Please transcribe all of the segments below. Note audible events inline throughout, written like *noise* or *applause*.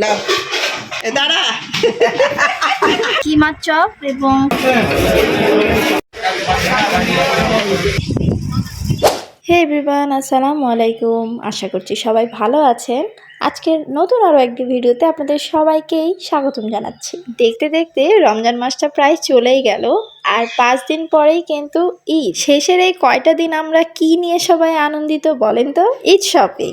লাও এ দাঁড়া। কিমা চপ এবং হে এভরিওয়ান আসসালামু আলাইকুম। আশা করছি সবাই ভালো আছেন। আজকের নতুন আরও একটি ভিডিওতে আপনাদের সবাইকেই স্বাগতম জানাচ্ছি। দেখতে দেখতে রমজান মাসটা প্রায় চলেই গেল, আর পাঁচ দিন পরেই কিন্তু ঈদ। শেষের এই কয়টা দিন আমরা কি নিয়ে সবাই আনন্দিত বলেন তো? ঈদ শপিং।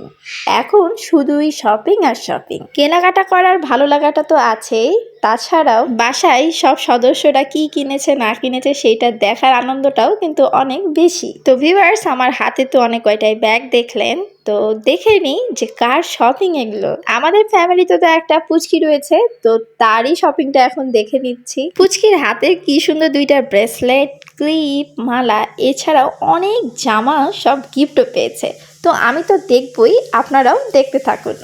এখন শুধুই শপিং আর শপিং। কেনাকাটা করার ভালো লাগাটা তো আছেই তাছাড়াও বাসায় সব সদস্যরা কি কিনেছে, না কিনেছে সেইটা দেখার আনন্দটাও কিন্তু অনেক বেশি। তো ভিউয়ার্স আমার হাতে তো অনেক কয়টাই ব্যাগ দেখলেন, তো দেখে নিই যে কার শপিং এগুলো। আমাদের ফ্যামিলিতে তো একটা পুচকি রয়েছে, তো তারই শপিংটা এখন দেখে নিচ্ছি। পুচকির হাতে কি সুন্দর দুইটা ব্রেসলেট ক্লিপ মালা, এছাড়াও অনেক জামা সব গিফটও পেয়েছে। তো আমি তো দেখবই, আপনারাও দেখতে থাকুন।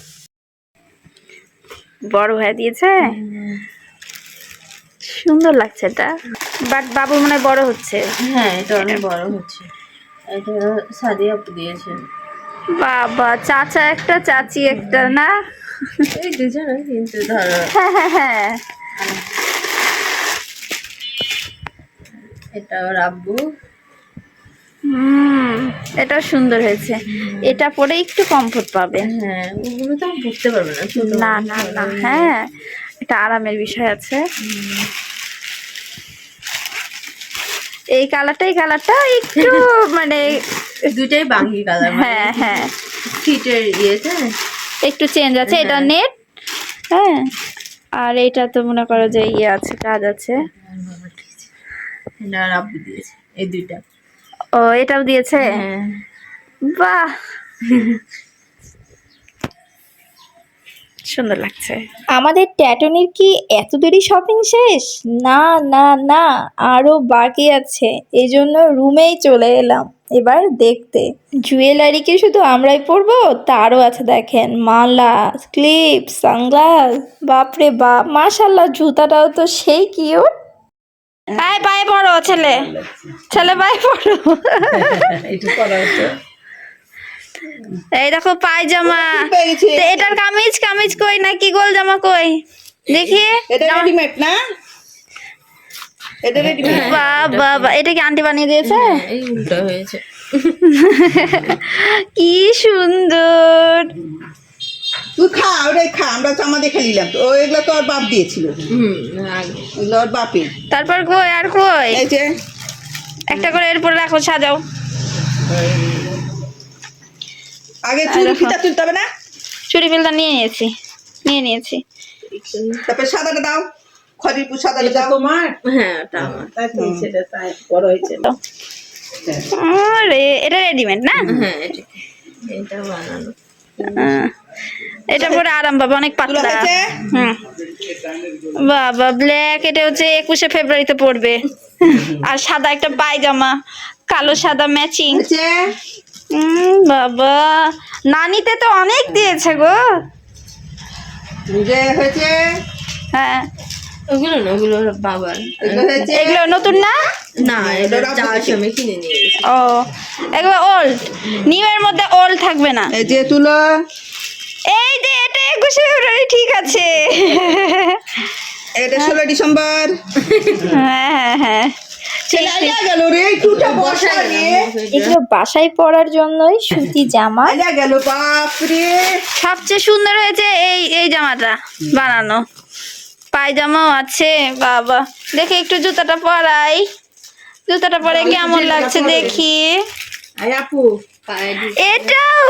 বড় হয়ে দিয়েছে। সুন্দর লাগছে এটা। বাট বাবু মনে হয় বড় হচ্ছে। হ্যাঁ এটা অনেক বড় হচ্ছে। এটা সাদিয়া আপু দিয়েছে। বাবা চাচা একটা চাচি একটা না? এই দুজনে কিন্তু ধরো। হ্যাঁ হ্যাঁ হ্যাঁ। এটা ওর আব্বু। হুম এটা সুন্দর হয়েছে। এটা পরে একটু কমফোর্ট পাবে। হ্যাঁ ওগুলো তো বুঝতে পারব না না না না হ্যাঁ এটা আরামের বিষয় আছে। এই কালারটা এই কালারটা একটু *laughs* মানে দুটাই বাঙ্গি কালার হ্যাঁ হ্যাঁ। ফিটের ইয়েতে। একটু চেঞ্জ আছে এটা নেট হ্যাঁ। আর এটা তো মনে করো যে ইয়ে আছে কাজ আছে। এটা ওর দিয়েছে এই দুইটা। ও এটাও দিয়েছে? হ্যাঁ। বাহ! সুন্দর লাগছে। আমাদের ট্যাটনির কি এত দেরি শপিং শেষ? না না না আরও বাকি আছে। এই জন্য রুমেই চলে এলাম। এবার দেখতে। জুয়েলারি কি শুধু আমরাই পরবো? তারও আছে দেখেন। মালা ক্লিপ সানগ্লাস। বাপরে বাপ মাশাল্লাহ জুতাটাও তো সেই কিউট পায়ে পায়ে পড়ো ছেলে। ছেলে পায়ে পড়ো। এটা করা হচ্ছে এই দেখো পায়জামা। এটার কামিজ কামিজ কই না কি গোল জামা কই? দেখি। এটা রেডিমেড না? এটা রেডিমেড বাবা বা এটা কি আন্টি বানিয়ে দিয়েছে? হ্যাঁ, এই উল্টো হয়েছে। *laughs* কি সুন্দর। তুই খা ওটাই খা আমরা তো আমাদের দেখে নিলাম। তো ও এগুলো তো ওর বাপ দিয়েছিল। এগুলো ওর বাপের। তারপর কই আর কই? এই যে একটা করে এরপর রাখো সাজাও। আগে চুল ফিতা তুলতে হবে না? চুরি ফিলটা নিয়ে নিয়েছি নিয়ে নিয়েছি। তারপরে সাদাটা দাও খরিপুর সাদাটা দাও। তোমার? হ্যাঁ ওটা আমার। তাই সেটা তাই বড় হয়েছে। তো। আরে এটা রেডিমেড না? হ্যাঁ এটা বানানো। এটা পরে আরাম পাবে অনেক তুলা পাতলা। বাবা ব্ল্যাক এটা হচ্ছে একুশে ফেব্রুয়ারিতে পড়বে। আর সাদা একটা পায়জামা কালো সাদা ম্যাচিং বাবা নানিতে তো অনেক দিয়েছে গো। হয়েছে? হ্যাঁ। ওগুলো না ওগুলো বাবার। এগুলো নতুন না? না এটা যাওয়ার সময় কিনে নিয়ে ও এগুলো ওল্ড নিউ এর মধ্যে ওল্ড থাকবে না। এই যে তুলো। এই যে এটা একুশে ফেব্রুয়ারি ঠিক আছে। এটা ষোলো ডিসেম্বর। হ্যাঁ হ্যাঁ হ্যাঁ। এগুলো বাসায় পরার জন্যই সুতি জামা। গেল সবচেয়ে সুন্দর হয়েছে এই এই জামাটা বানানো। পায়জামাও আছে বাবা। দেখি একটু জুতাটা পরাই। জুতাটা পরে কেমন লাগছে দেখি। এটাও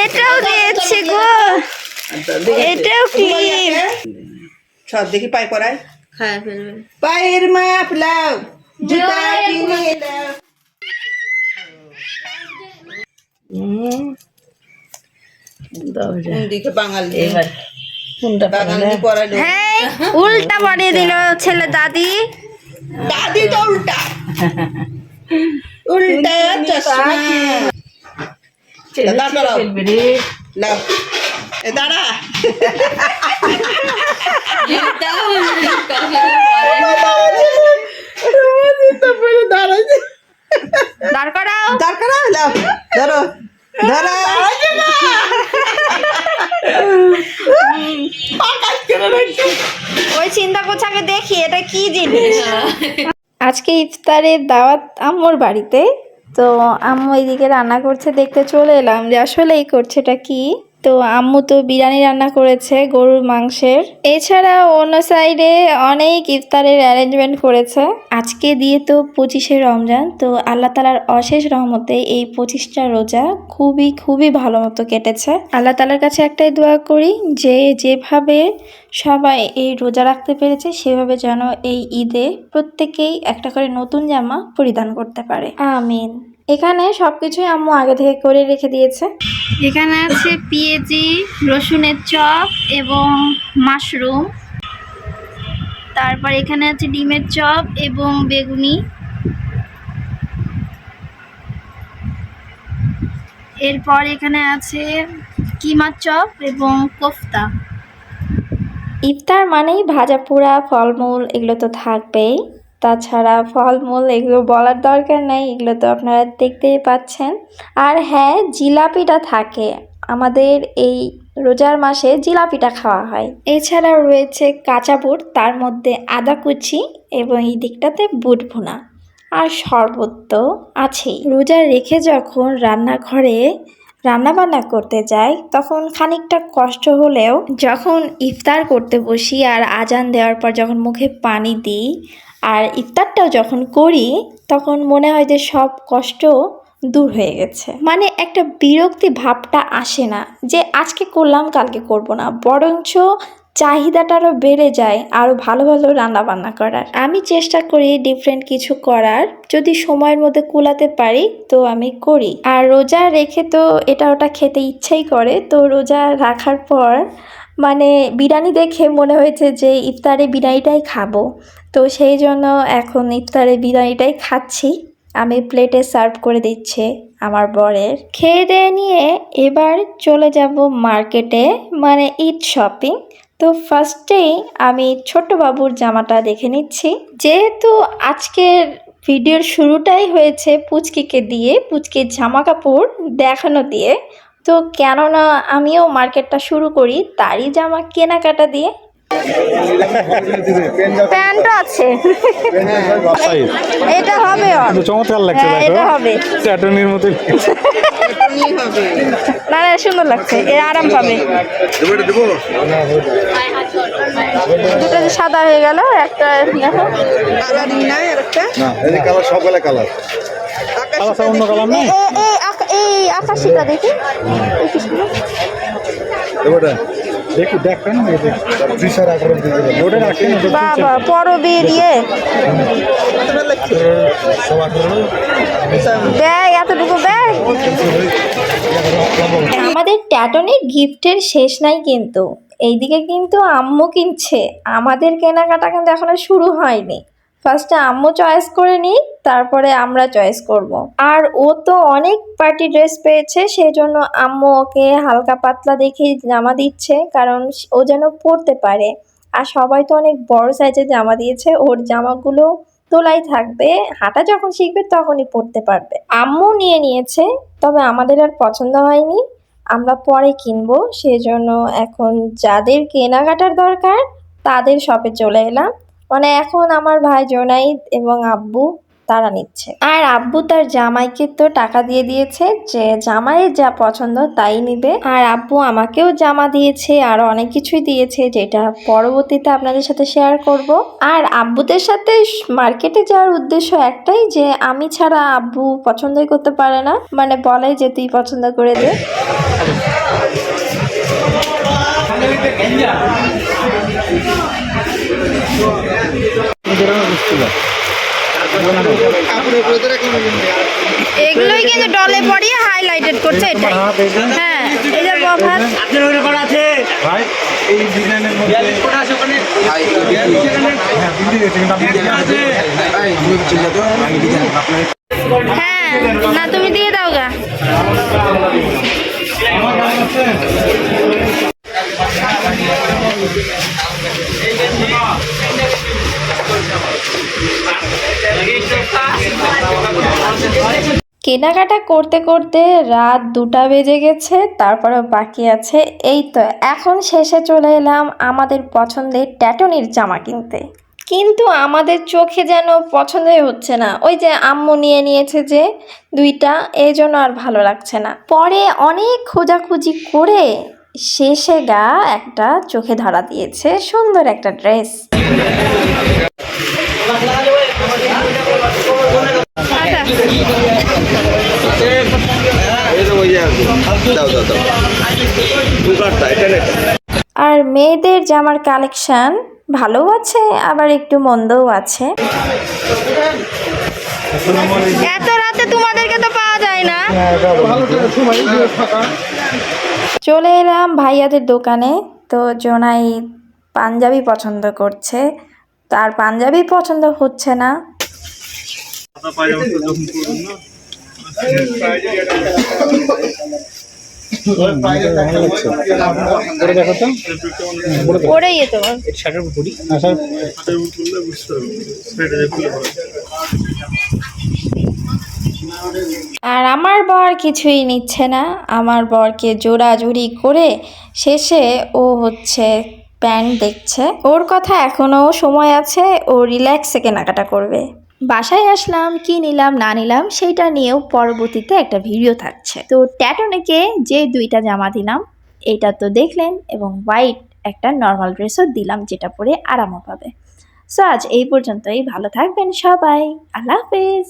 এটাও দিয়েছে গো। এটাও ক্লিপ সব দেখি পাই খায় ফেলবে পায়ের মাপ লাও জুতা কিনে দাও। এবার উল্টা বানিয়ে দিল ছেলে দাদি। দাদি তো উল্টা। উল্টা চশমা। দাঁড়া *laughs* *laughs* দাঁড়াও লাও এ দাঁড়া তারপরে দাঁড়াইছে দাঁড় করাও দাঁড় করা লাও ধরো ধরো ওই চিন্তা করছে আগে দেখি এটা কি জিনিস আজকে ইফতারে দাওয়াত আম্মুর বাড়িতে। তো আম্মু এইদিকে রান্না করছে, দেখতে চলে এলাম যে আসলে এই করছে এটা কি? তো আম্মু তো বিরিয়ানি রান্না করেছে, গরুর মাংসের। এছাড়া অন্য সাইডে অনেক ইফতারের অ্যারেঞ্জমেন্ট করেছে। আজকে দিয়ে তো পঁচিশে রমজান, তো আল্লাহ তালার অশেষ রহমতে এই পঁচিশটা রোজা খুবই খুবই ভালো মতো কেটেছে। আল্লাহ তালার কাছে একটাই দোয়া করি যে যেভাবে সবাই এই রোজা রাখতে পেরেছে, সেভাবে যেন এই ঈদে প্রত্যেকেই একটা করে নতুন জামা পরিধান করতে পারে। আমিন। এখানে সবকিছুই আম্মু আগে থেকে করে রেখে দিয়েছে। এখানে আছে পেঁয়াজি রসুনের চপ এবং মাশরুম। তারপর এখানে আছে ডিমের চপ এবং বেগুনি। এরপর এখানে আছে কিমার চপ এবং কোফতা। ইফতার মানেই ভাজা পোড়া ফলমূল এগুলো তো থাকবেই। তাছাড়া ফলমূল এগুলো বলার দরকার নেই, এগুলো তো আপনারা দেখতেই পাচ্ছেন। আর হ্যাঁ জিলাপিটা থাকে। আমাদের এই রোজার মাসে জিলাপিটা খাওয়া হয়। এছাড়াও রয়েছে কাঁচা বুট, তার মধ্যে আদা কুচি এবং এই দিকটাতে বুট ভুনা। আর শরবত তো আছেই। রোজা রেখে যখন রান্নাঘরে রান্নাবান্না করতে যাই, তখন খানিকটা কষ্ট হলেও যখন ইফতার করতে বসি আর আজান দেওয়ার পর যখন মুখে পানি দিই আর ইফতারটাও যখন করি, তখন মনে হয় যে সব কষ্ট দূর হয়ে গেছে। মানে একটা বিরক্তি ভাবটা আসে না যে আজকে করলাম, কালকে করব না। বরঞ্চ চাহিদাটারও বেড়ে যায় আরও ভালো ভালো রান্না বান্না করার। আমি চেষ্টা করি ডিফারেন্ট কিছু করার। যদি সময়ের মধ্যে কুলাতে পারি, তো আমি করি। আর রোজা রেখে তো এটা ওটা খেতে ইচ্ছাই করে, তো রোজা রাখার পর মানে বিরিয়ানি দেখে মনে হয়েছে যে ইফতারে বিরিয়ানিটাই খাব। তো সেই জন্য এখন ইফতারে বিরিয়ানিটাই খাচ্ছি। আমি প্লেটে সার্ভ করে দিচ্ছে আমার বরের। খেয়ে দিয়ে নিয়ে এবার চলে যাব মার্কেটে মানে ঈদ শপিং তো ফার্স্টেই আমি ছোট্ট বাবুর জামাটা দেখে নিচ্ছি। যেহেতু আজকের ভিডিওর শুরুটাই হয়েছে পুচকিকে দিয়ে, পুচকির জামা কাপড় দেখানো দিয়ে। তো কেননা আমিও মার্কেটটা শুরু করি, তারই জামা কেনাকাটা দিয়ে। প্যান্টও আছে। এটা হবে চমৎকার লাগছে হ্যাঁ, এটা হবে। ট্যাটনির মতো। না না সুন্দর লাগছে। এ আরাম পাবে। দুটো সাদা হয়ে গেল একটা দেখো। কালারিং নাই একটা না এই কালার সবগুলো কালার আলাদা অন্য কালার এই আকাশিটা দেখি। দেখি দেখেন ত্রিশার আঠারো দিয়ে দেবেন ওটা রাখেন বাবা পরবে দিয়ে। সব এতটুকু ব্যাগ আমাদের ট্যাটনে গিফটের শেষ নাই কিন্তু। এইদিকে কিন্তু আম্মু কিনছে। আমাদের কেনাকাটা কিন্তু এখনও শুরু হয়নি। ফার্স্টে আম্মু চয়েস করে নিই, তারপরে আমরা চয়েস করব। আর ও তো অনেক পার্টি ড্রেস পেয়েছে সেই জন্য আম্মু ওকে হালকা পাতলা দেখে জামা দিচ্ছে, কারণ ও যেন পরতে পারে। আর সবাই তো অনেক বড় সাইজের জামা দিয়েছে, ওর জামাগুলো তোলাই থাকবে, হাঁটা যখন শিখবে তখনই পড়তে পারবে। আম্মু নিয়ে নিয়েছে, তবে আমাদের আর পছন্দ হয়নি। আমরা পরে কিনবো, সেজন্য এখন যাদের কেনাকাটার দরকার, তাদের শপে চলে এলাম। মানে এখন আমার ভাই জোনাইদ এবং আব্বু তারা নিচ্ছে। আর আব্বু তার জামাইকে তো টাকা দিয়ে দিয়েছে, যে জামাইয়ের যা পছন্দ তাই নিবে। আর আব্বু আমাকেও জামা দিয়েছে, আর অনেক কিছুই দিয়েছে, যেটা পরবর্তীতে আপনাদের সাথে শেয়ার করব। আর আব্বুদের সাথে মার্কেটে যাওয়ার উদ্দেশ্য একটাই, যে আমি ছাড়া আব্বু পছন্দই করতে পারে না। মানে বলে যে তুই পছন্দ করে দে। এগুলোই কিন্তু ডলে পড়িয়ে হাইলাইটেড করছে এটাই। হ্যাঁ এই যে বফাত ভাই এই ডিজাইনের মধ্যে হ্যাঁ কিন্তু আপনি হ্যাঁ না তুমি দিয়ে দাও গা। কেনাকাটা করতে করতে রাত দুটা বেজে গেছে তারপরে বাকি আছে। এই তো, এখন শেষে চলে এলাম আমাদের পছন্দের ট্যাটনির জামা কিনতে। কিন্তু আমাদের চোখে যেন পছন্দই হচ্ছে না। ওই যে আম্মু নিয়ে নিয়েছে যে দুইটা, এই জন্য আর ভালো লাগছে না। পরে অনেক খোঁজাখুঁজি করে শেষে গা একটা চোখে ধরা দিয়েছে সুন্দর একটা ড্রেস। *laughs* আর মেয়েদের জামার কালেকশন ভালো আছে আবার একটু মন্দও আছে। এত রাতে তোমাদেরকে তো পাওয়া যায় না। চলে এলাম ভাইয়াদের দোকানে তো জোনাই পাঞ্জাবি পছন্দ করছে। তার পাঞ্জাবি পছন্দ হচ্ছে না করে দেখো তো পরেই তো শার্টের উপরই আচ্ছা আর আমার বর কিছুই নিচ্ছে না। আমার বরকে জোড়াজুড়ি করে শেষে ও হচ্ছে প্যান্ট দেখছে। ওর কথা এখনও সময় আছে, ও রিল্যাক্সে কেনাকাটা করবে। বাসায় আসলাম, কি নিলাম, না নিলাম সেটা নিয়েও পরবর্তীতে একটা ভিডিও থাকছে। তো ট্যাটনেকে যে দুইটা জামা দিলাম, এটা তো দেখলেন এবং হোয়াইট একটা নর্মাল ড্রেসও দিলাম যেটা পরে আরামও পাবে। সো আজ এই পর্যন্তই, ভালো থাকবেন সবাই, আল্লাহ হাফেজ।